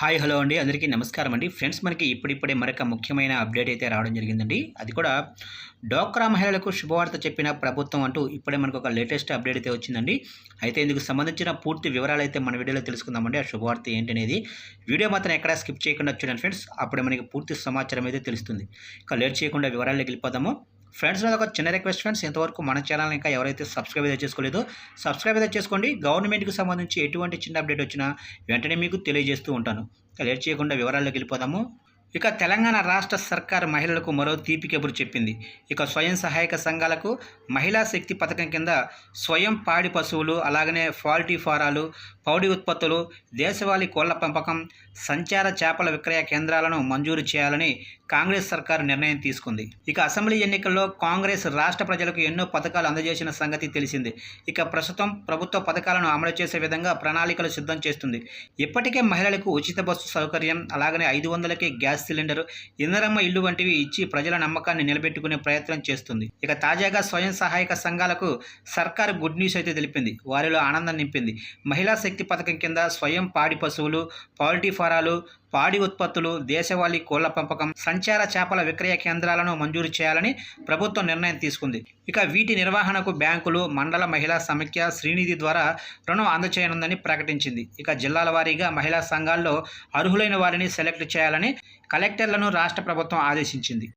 Hi hello అండి. అందరికీ నమస్కారం అండి. ఫ్రెండ్స్ మనకి ఇప్పుడిప్పుడే మరొక ముఖ్యమైన అప్డేట్ అయితే రావడం జరిగిందండి. అది కూడా డోక్రా మహిళలకు శుభవార్త చెప్పిన ప్రభుత్వం అంటూ ఇప్పుడే మనకు ఒక లేటెస్ట్ అప్డేట్ అయితే వచ్చిందండి. అయితే ఇందుకు సంబంధించిన పూర్తి వివరాలు అయితే మన వీడియోలో తెలుసుకుందామండి. ఆ శుభవార్త ఏంటి అనేది వీడియో మాత్రం ఎక్కడా స్కిప్ చేయకుండా చూడండి ఫ్రెండ్స్. అప్పుడే మనకి పూర్తి సమాచారం అయితే తెలుస్తుంది. ఇక లేట్ చేయకుండా వివరాల్లోకి వెళ్ళిపోదాము. ఫ్రెండ్స్ నాది ఒక చిన్న రిక్వెస్ట్ ఫ్రెండ్స్. ఇంతవరకు మన ఛానల్ ఇంకా ఎవరైతే సబ్స్క్రైబ్ అయితే చేసుకోలేదో సబ్స్క్రైబ్ అయితే చేసుకోండి. గవర్నమెంట్కి సంబంధించి ఎటువంటి చిన్న అప్డేట్ వచ్చినా వెంటనే మీకు తెలియజేస్తూ ఉంటాను. లేట్ చేయకుండా వివరాల్లోకి వెళ్ళిపోదాము. ఇక తెలంగాణ రాష్ట్ర సర్కార్ మహిళలకు మరో తీపి కబురు చెప్పింది. ఇక స్వయం సహాయక సంఘాలకు మహిళా శక్తి పథకం కింద స్వయం పాడి పశువులు అలాగనే ఫాల్టీ ఫారాలు పౌడి ఉత్పత్తులు దేశవాళీ కోళ్ళ పెంపకం సంచార చేపల విక్రయ కేంద్రాలను మంజూరు చేయాలని కాంగ్రెస్ సర్కారు నిర్ణయం తీసుకుంది. ఇక అసెంబ్లీ ఎన్నికల్లో కాంగ్రెస్ రాష్ట్ర ప్రజలకు ఎన్నో పథకాలు అందజేసిన సంగతి తెలిసింది. ఇక ప్రస్తుతం ప్రభుత్వ పథకాలను అమలు చేసే విధంగా ప్రణాళికలు సిద్ధం చేస్తుంది. ఇప్పటికే మహిళలకు ఉచిత బస్సు సౌకర్యం అలాగనే ఐదు వందలకే గ్యాస్ సిలిండర్ ఇందరమ్మ ఇల్లు వంటివి ఇచ్చి ప్రజల నమ్మకాన్ని నిలబెట్టుకునే ప్రయత్నం చేస్తుంది. ఇక తాజాగా స్వయం సహాయక సంఘాలకు సర్కారు గుడ్ న్యూస్ అయితే తెలిపింది. వారిలో ఆనందం నింపింది. మహిళా శక్తి పథకం కింద స్వయం పాడి పశువులు పౌల్ట్రీ ఫారాలు పాడి ఉత్పత్తులు దేశవాళీ కోళ్ళ పెంపకం సంచార చేపల విక్రయ కేంద్రాలను మంజూరు చేయాలని ప్రభుత్వం నిర్ణయం తీసుకుంది. ఇక వీటి నిర్వహణకు బ్యాంకులు మండల మహిళా సమైక్య శ్రీనిధి ద్వారా రుణం అందచేయనుందని ప్రకటించింది. ఇక జిల్లాల వారీగా మహిళా సంఘాల్లో అర్హులైన వారిని సెలెక్ట్ చేయాలని కలెక్టర్లను రాష్ట్ర ప్రభుత్వం ఆదేశించింది.